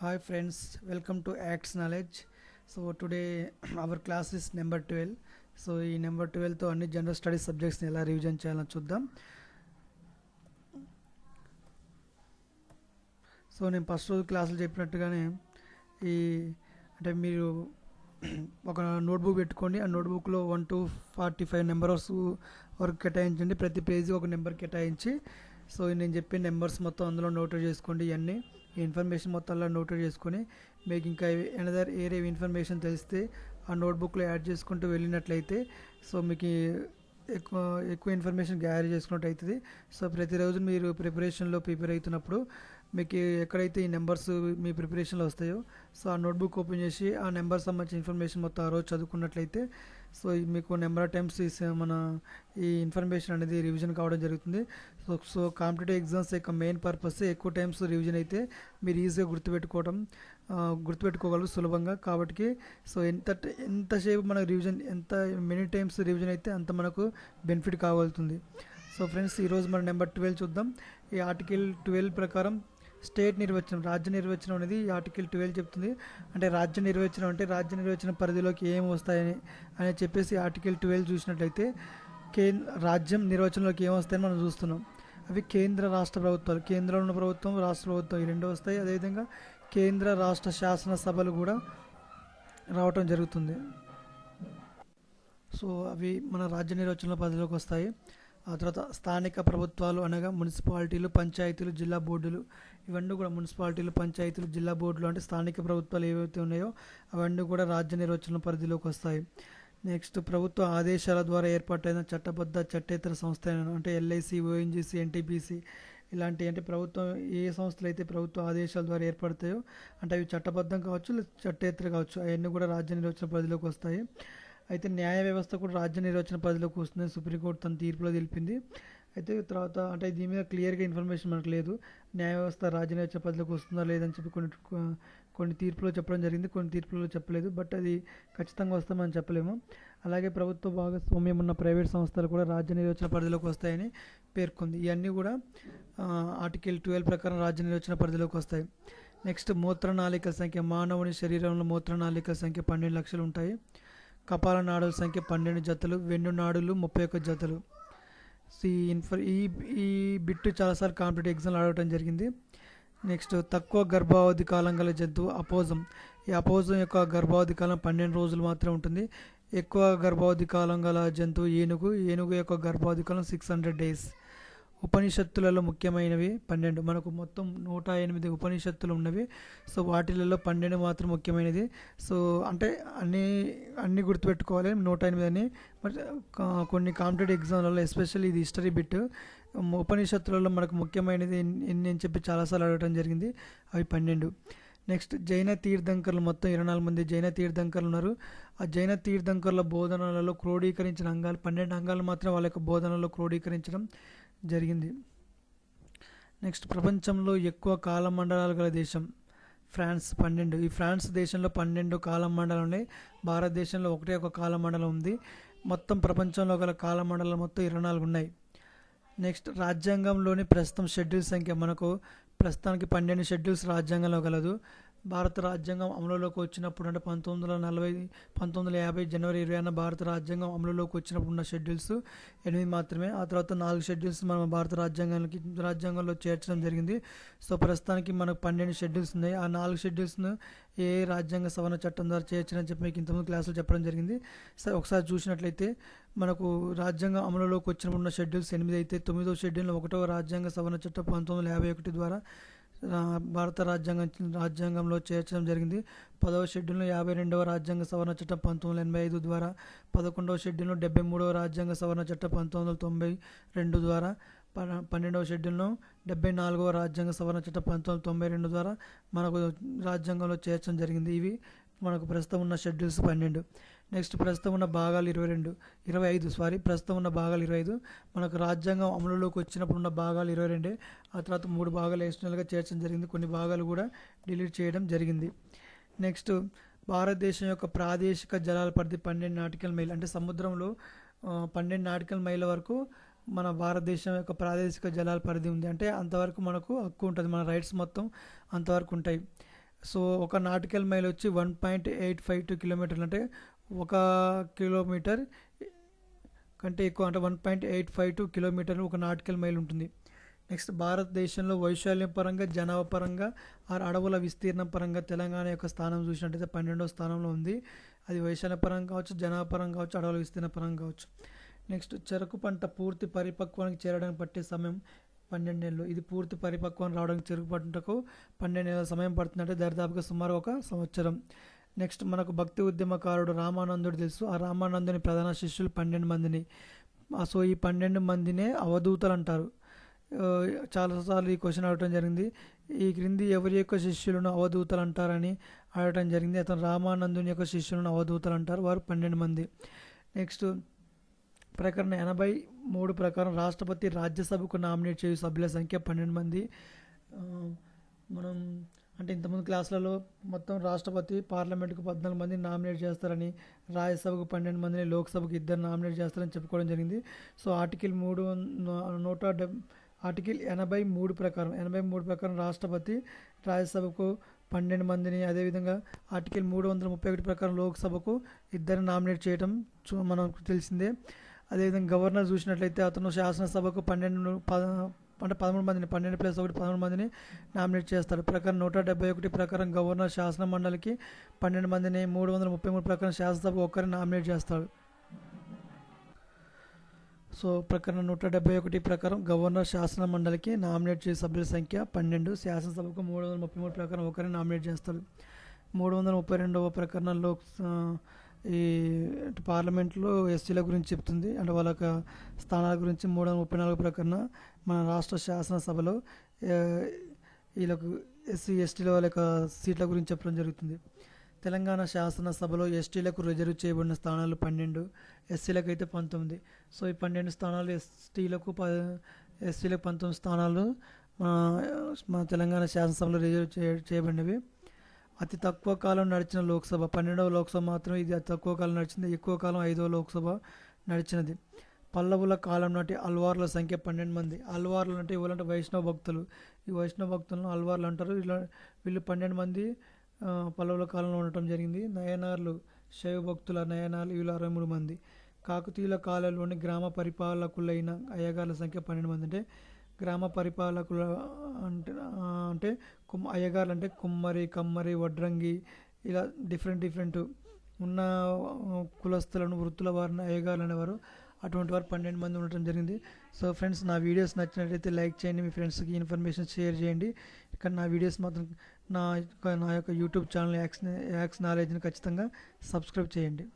Hi friends, welcome to Acts Knowledge. So today our class is number 12. So ఈ number ట్వెల్వ్తో అన్ని general studies సబ్జెక్ట్స్ని ఎలా revision చేయాలని చూద్దాం. సో నేను ఫస్ట్ రోజు క్లాసులు చెప్పినట్టుగానే ఈ అంటే మీరు ఒక నోట్బుక్ పెట్టుకోండి. ఆ నోట్బుక్లో one to forty five numbers వరకు కేటాయించండి. ప్రతి పేజీ ఒక నెంబర్ కేటాయించి. సో నేను చెప్పే నెంబర్స్ మొత్తం అందులో నోట్ చేసుకోండి ఇవన్నీ. ఈ ఇన్ఫర్మేషన్ మొత్తం అలా నోట్ చేసుకొని మీకు ఇంకా ఎనదర్ ఏరే ఇన్ఫర్మేషన్ తెలిస్తే ఆ నోట్బుక్లో యాడ్ చేసుకుంటూ వెళ్ళినట్లయితే సో మీకు ఎక్కువ ఎక్కువ ఇన్ఫర్మేషన్ గ్యాదర్ చేసుకున్నట్టు అవుతుంది సో ప్రతిరోజు మీరు ప్రిపరేషన్లో ప్రిపేర్ అవుతున్నప్పుడు మీకు ఎక్కడైతే ఈ నెంబర్స్ మీ ప్రిపరేషన్లో వస్తాయో సో ఆ నోట్బుక్ ఓపెన్ చేసి ఆ నెంబర్ సంబంధించిన ఇన్ఫర్మేషన్ మొత్తం ఆ రోజు చదువుకున్నట్లయితే సో మీకు నెంబర్ ఆఫ్ టైమ్స్ మన ఈ ఇన్ఫర్మేషన్ అనేది రివిజన్ కావడం జరుగుతుంది. సో సో కాంపిటేటివ్ ఎగ్జామ్స్ యొక్క మెయిన్ పర్పస్ ఎక్కువ టైమ్స్ రివిజన్ అయితే మీరు ఈజీగా గుర్తుపెట్టుకోవడం గుర్తుపెట్టుకోగలరు సులభంగా. కాబట్టి సో ఎంత ఎంతసేపు మనకు రివిజన్ ఎంత మెనీ టైమ్స్ రివిజన్ అయితే అంత మనకు బెనిఫిట్ కాగలుగుతుంది. సో ఫ్రెండ్స్ ఈరోజు మనం నెంబర్ ట్వెల్వ్ చూద్దాం. ఈ ఆర్టికల్ ట్వెల్వ్ ప్రకారం స్టేట్ నిర్వచనం రాజ్య నిర్వచనం అనేది ఆర్టికల్ ట్వెల్వ్ చెప్తుంది. అంటే రాజ్య నిర్వచనం అంటే రాజ్య నిర్వచనం పరిధిలోకి ఏం వస్తాయని అని చెప్పేసి ఆర్టికల్ ట్వెల్వ్ చూసినట్లయితే కేంద్ర రాజ్యం నిర్వచనంలోకి ఏం వస్తాయని మనం చూస్తున్నాం. అవి కేంద్ర రాష్ట్ర ప్రభుత్వాలు. కేంద్రంలో ఉన్న ప్రభుత్వం రాష్ట్ర ప్రభుత్వం ఈ రెండు వస్తాయి. అదేవిధంగా కేంద్ర రాష్ట్ర శాసనసభలు కూడా రావటం జరుగుతుంది. సో అవి మన రాజ్య నిర్వచనంలో పరిధిలోకి వస్తాయి. ఆ తర్వాత స్థానిక ప్రభుత్వాలు అనగా మున్సిపాలిటీలు పంచాయతీలు జిల్లా బోర్డులు ఇవన్నీ కూడా మున్సిపాలిటీలు పంచాయతీలు జిల్లా బోర్డులు అంటే స్థానిక ప్రభుత్వాలు ఏవైతే ఉన్నాయో అవన్నీ కూడా రాజ్య నిర్వచన పరిధిలోకి వస్తాయి. నెక్స్ట్ ప్రభుత్వ ఆదేశాల ద్వారా ఏర్పాటైన చట్టబద్ధ చట్టేతర సంస్థ అంటే ఎల్ఐసి ఓఎన్జీసీ ఎన్టీపీసీ ఇలాంటి అంటే ప్రభుత్వం ఏ సంస్థలు అయితే ప్రభుత్వ ఆదేశాల ద్వారా ఏర్పడతాయో అంటే అవి చట్టబద్ధం కావచ్చు లేదా చట్టేతర కావచ్చు అవన్నీ కూడా రాజ్య నిర్వచన పరిధిలోకి వస్తాయి. అయితే న్యాయ వ్యవస్థ కూడా రాజ్య నిర్వచన పరిధిలోకి వస్తుందని సుప్రీంకోర్టు తన తీర్పులో తెలిపింది. అయితే తర్వాత అంటే దీని మీద క్లియర్గా ఇన్ఫర్మేషన్ మనకు లేదు. న్యాయ వ్యవస్థ రాజ్య పద్ధతిలోకి పరిధిలోకి వస్తుందా లేదని చెప్పి కొన్ని కొన్ని తీర్పులో చెప్పడం జరిగింది. కొన్ని తీర్పులో చెప్పలేదు. బట్ అది ఖచ్చితంగా వస్తామని చెప్పలేము. అలాగే ప్రభుత్వ భాగస్వామ్యం ఉన్న ప్రైవేట్ సంస్థలు కూడా రాజ్య నిర్వచన పరిధిలోకి వస్తాయని పేర్కొంది. ఇవన్నీ కూడా ఆర్టికల్ ట్వెల్వ్ ప్రకారం రాజ్య నిర్వచన పరిధిలోకి వస్తాయి. నెక్స్ట్ మూత్రనాళికల సంఖ్య మానవుని శరీరంలో మూత్రనాళికల సంఖ్య పన్నెండు లక్షలు ఉంటాయి. కపాల నాడుల సంఖ్య పన్నెండు జతలు వెన్ను నాడులు ముప్పై ఒక్క జతలు. ఈ ఇన్ఫర్ ఈ ఈ బిట్ చాలాసార్లు కాంపిటేటివ్ ఎగ్జామ్లు ఆడటం జరిగింది. నెక్స్ట్ తక్కువ గర్భావధి కాలం గల జంతువు అపోజం. ఈ అపోజం యొక్క గర్భావధి కాలం పన్నెండు రోజులు మాత్రమే ఉంటుంది. ఎక్కువ గర్భావధి కాలం గల జంతువు ఏనుగు. ఏనుగు యొక్క గర్భావధి కాలం సిక్స్ హండ్రెడ్ డేస్ ఉపనిషత్తులలో ముఖ్యమైనవి పన్నెండు. మనకు మొత్తం నూట ఎనిమిది ఉపనిషత్తులు ఉన్నవి. సో వాటిలలో పన్నెండు మాత్రం ముఖ్యమైనది. సో అంటే అన్ని అన్ని గుర్తుపెట్టుకోవాలి. నూట ఎనిమిది అని. బట్ కొన్ని కాంపిటేటివ్ ఎగ్జామ్లలో ఎస్పెషల్లీ ఇది హిస్టరీ బిట్ ఉపనిషత్తులలో మనకు ముఖ్యమైనది ఎన్ని అని చెప్పి చాలాసార్లు అడగడం జరిగింది. అవి పన్నెండు. నెక్స్ట్ జైన తీర్థంకర్లు మొత్తం ఇరవై నాలుగు మంది జైన తీర్థంకర్లు ఉన్నారు. ఆ జైన తీర్థంకర్ల బోధనలలో క్రోడీకరించిన అంగాలు పన్నెండు అంగాలు మాత్రం వాళ్ళ యొక్క బోధనలో క్రోడీకరించడం. జరిగింది. నెక్స్ట్ ప్రపంచంలో ఎక్కువ కాలమండలాలు గల దేశం ఫ్రాన్స్ పన్నెండు. ఈ ఫ్రాన్స్ దేశంలో పన్నెండు కాలమండలం ఉన్నాయి. భారతదేశంలో ఒకటే ఒక కాలమండలం ఉంది. మొత్తం ప్రపంచంలో గల కాలమండలం మొత్తం ఇరవై నాలుగు ఉన్నాయి. నెక్స్ట్ రాజ్యాంగంలోని ప్రస్తుతం షెడ్యూల్ సంఖ్య మనకు ప్రస్తుతానికి పన్నెండు షెడ్యూల్స్ రాజ్యాంగంలో గలదు. భారత రాజ్యాంగం అమలులోకి వచ్చినప్పుడు అంటే పంతొమ్మిది వందల నలభై పంతొమ్మిది వందల యాభై జనవరి ఇరవై భారత రాజ్యాంగం అమలులోకి వచ్చినప్పుడు ఉన్న షెడ్యూల్స్ ఎనిమిది మాత్రమే. ఆ తర్వాత నాలుగు షెడ్యూల్స్ మనం భారత రాజ్యాంగానికి రాజ్యాంగంలో చేర్చడం జరిగింది. సో ప్రస్తుతానికి మనకు పన్నెండు షెడ్యూల్స్ ఉన్నాయి. ఆ నాలుగు షెడ్యూల్స్ను ఏ రాజ్యాంగ సవరణ చట్టం ద్వారా చేర్చని చెప్పి మీకు ఇంతకుముందు క్లాసులు చెప్పడం జరిగింది. సరే ఒకసారి చూసినట్లయితే మనకు రాజ్యాంగం అమలులోకి వచ్చినప్పుడు ఉన్న షెడ్యూల్స్ ఎనిమిది అయితే తొమ్మిదో షెడ్యూల్ ఒకటవ రాజ్యాంగ సవరణ చట్టం పంతొమ్మిది వందల యాభై ఒకటి ద్వారా భారత రాజ్యాంగం రాజ్యాంగంలో చేర్చడం జరిగింది. పదవ షెడ్యూల్ను యాభై రెండవ రాజ్యాంగ సవరణ చట్టం పంతొమ్మిది వందల ఎనభై ఐదు ద్వారా పదకొండవ షెడ్యూల్ను డెబ్బై మూడవ రాజ్యాంగ సవరణ చట్టం పంతొమ్మిది వందల తొంభై రెండు ద్వారా పన్నెండవ షెడ్యూల్ను డెబ్బై నాలుగవ రాజ్యాంగ సవరణ చట్టం పంతొమ్మిది వందల తొంభై రెండు ద్వారా మనకు రాజ్యాంగంలో చేర్చడం జరిగింది. ఇవి మనకు ప్రస్తుతం ఉన్న షెడ్యూల్స్ పన్నెండు. నెక్స్ట్ ప్రస్తుతం ఉన్న భాగాలు ఇరవై రెండు ఇరవై ఐదు సారీ ప్రస్తుతం ఉన్న భాగాలు ఇరవై ఐదు. మనకు రాజ్యాంగం అమలులోకి వచ్చినప్పుడు ఉన్న భాగాలు ఇరవై రెండే. ఆ తర్వాత మూడు భాగాలు ఎక్స్టర్నల్గా చేర్చడం జరిగింది. కొన్ని భాగాలు కూడా డిలీట్ చేయడం జరిగింది. నెక్స్ట్ భారతదేశం యొక్క ప్రాదేశిక జలాల పరిధి పన్నెండు నాటికల్ మైల్ అంటే సముద్రంలో పన్నెండు నాటికల్ మైళ్ళ వరకు మన భారతదేశం యొక్క ప్రాదేశిక జలాల పరిధి ఉంది. అంటే అంతవరకు మనకు హక్కు ఉంటుంది. మన రైట్స్ మొత్తం అంతవరకు ఉంటాయి. సో ఒక నాటికల్ మైల్ వచ్చి one point eight five two కిలోమీటర్లు. అంటే ఒక కిలోమీటర్ కంటే ఎక్కువ అంటే one point eight five two కిలోమీటర్లు ఒక నాటికల్ మైల్ ఉంటుంది. నెక్స్ట్ భారతదేశంలో వైశాల్యం పరంగా జనాభా పరంగా ఆ అడవుల విస్తీర్ణం పరంగా తెలంగాణ యొక్క స్థానం చూసినట్టయితే పన్నెండో స్థానంలో ఉంది. అది వైశాల్య పరంగా కావచ్చు జనాభా పరంగా కావచ్చు అడవుల విస్తీర్ణ పరంగా కావచ్చు. నెక్స్ట్ చెరకు పంట పూర్తి పరిపక్వానికి చేరడానికి పట్టే సమయం పన్నెండు నెలలు. ఇది పూర్తి పరిపక్వం రావడానికి చెరుకు పన్నెండు నెలల సమయం పడుతుందంటే దరిదాపుగా సుమారు ఒక సంవత్సరం. నెక్స్ట్ మనకు భక్తి ఉద్యమకారుడు రామానందుడు తెలుసు. ఆ రామానందుని ప్రధాన శిష్యులు పన్నెండు మందిని. సో ఈ పన్నెండు మందినే అవధూతలు అంటారు. చాలాసార్లు ఈ క్వశ్చన్ అడగటం జరిగింది. ఈ క్రింది ఎవరి యొక్క శిష్యులను అవధూతలు అంటారని అడగటం జరిగింది. అతను రామానందుని యొక్క శిష్యులను అవధూతలు అంటారు. వారు పన్నెండు మంది. నెక్స్ట్ ప్రకరణ ఎనభై మూడు ప్రకారం రాష్ట్రపతి రాజ్యసభకు నామినేట్ చేయు సభ్యుల సంఖ్య పన్నెండు మంది. మనం అంటే ఇంతకుముందు క్లాసులలో మొత్తం రాష్ట్రపతి పార్లమెంట్కు పద్నాలుగు మందిని నామినేట్ చేస్తారని రాజ్యసభకు పన్నెండు మందిని లోక్సభకు ఇద్దరు నామినేట్ చేస్తారని చెప్పుకోవడం జరిగింది. సో ఆర్టికల్ మూడు నూట ఆర్టికల్ ఎనభై మూడు ప్రకారం ఎనభై మూడు ప్రకారం రాష్ట్రపతి రాజ్యసభకు పన్నెండు మందిని అదేవిధంగా ఆర్టికల్ మూడు వందల ముప్పై ఒకటి ప్రకారం లోక్సభకు ఇద్దరిని నామినేట్ చేయడం చూ- మనకు తెలిసిందే. అదేవిధంగా గవర్నర్ చూసినట్లయితే అతను శాసనసభకు పన్నెండు పద అంటే పదమూడు మందిని పన్నెండు ప్లస్ ఒకటి పదమూడు మందిని నామినేట్ చేస్తారు ప్రకారం నూట డెబ్బై ఒకటి ప్రకారం గవర్నర్ శాసన మండలికి పన్నెండు మందిని మూడు వందల ముప్పై మూడు ప్రకారం శాసనసభకు ఒక్కరిని నామినేట్ చేస్తాడు. సో ప్రకరణ నూట డెబ్బై ఒకటి ప్రకారం గవర్నర్ శాసన మండలికి నామినేట్ చేసే సభ్యుల సంఖ్య పన్నెండు శాసనసభకు మూడు వందల ముప్పై మూడు ప్రకారం ఒకరిని నామినేట్ చేస్తాడు. మూడు వందల ముప్పై రెండవ ప్రకరణలో ఆ, ఈ పార్లమెంట్లో ఎస్సీల గురించి చెప్తుంది. అంటే వాళ్ళ యొక్క స్థానాల గురించి మూడు వందల ముప్పై నాలుగు ప్రకరణ మన రాష్ట్ర శాసనసభలో వీళ్ళకు ఎస్సీ ఎస్టీల వాళ్ళ యొక్క సీట్ల గురించి చెప్పడం జరుగుతుంది. తెలంగాణ శాసనసభలో ఎస్టీలకు రిజర్వ్ చేయబడిన స్థానాలు పన్నెండు ఎస్సీలకు అయితే పంతొమ్మిది. సో ఈ పన్నెండు స్థానాలు ఎస్టీలకు ప ఎస్సీలకు పంతొమ్మిది స్థానాలు మన తెలంగాణ శాసనసభలో రిజర్వ్ చేయ చేయబడినవి. అతి తక్కువ కాలం నడిచిన లోక్సభ పన్నెండవ లోక్సభ మాత్రం ఇది అతి తక్కువ కాలం నడిచింది ఎక్కువ కాలం ఐదవ లోక్సభ నడిచినది. పల్లవుల కాలం నాటి అల్వార్ల సంఖ్య పన్నెండు మంది. అల్వార్లు అంటే ఇవ్వాలంటే వైష్ణవ భక్తులు. ఈ వైష్ణవ భక్తులను అల్వార్లు అంటారు. ఇలా వీళ్ళు పన్నెండు మంది పల్లవుల కాలంలో ఉండటం జరిగింది. నయనార్లు శైవ భక్తుల నయనాలు వీళ్ళు అరవై మూడు మంది. కాకతీయుల కాలంలోని గ్రామ పరిపాలకులైన అయ్యగార్ల సంఖ్య పన్నెండు మంది. అంటే గ్రామ పరిపాలకుల అంటే అంటే కుమ్ అయ్యగారులు అంటే కుమ్మరి కమ్మరి వడ్రంగి ఇలా డిఫరెంట్ డిఫరెంట్ ఉన్న ఆ, కులస్తులను వృత్తుల వారిని అయ్యగారులు అనేవారు. అటువంటి వారు పన్నెండు మంది ఉండటం జరిగింది. సో ఫ్రెండ్స్ నా వీడియోస్ నచ్చినట్లయితే లైక్ చేయండి. మీ ఫ్రెండ్స్కి ఇన్ఫర్మేషన్ షేర్ చేయండి. ఇక్కడ నా వీడియోస్ మాత్రం నా యొక్క నా యొక్క యూట్యూబ్ ఛానల్ యాక్స్ యాక్స్ నాలెడ్జ్ని ఖచ్చితంగా సబ్స్క్రైబ్ చేయండి.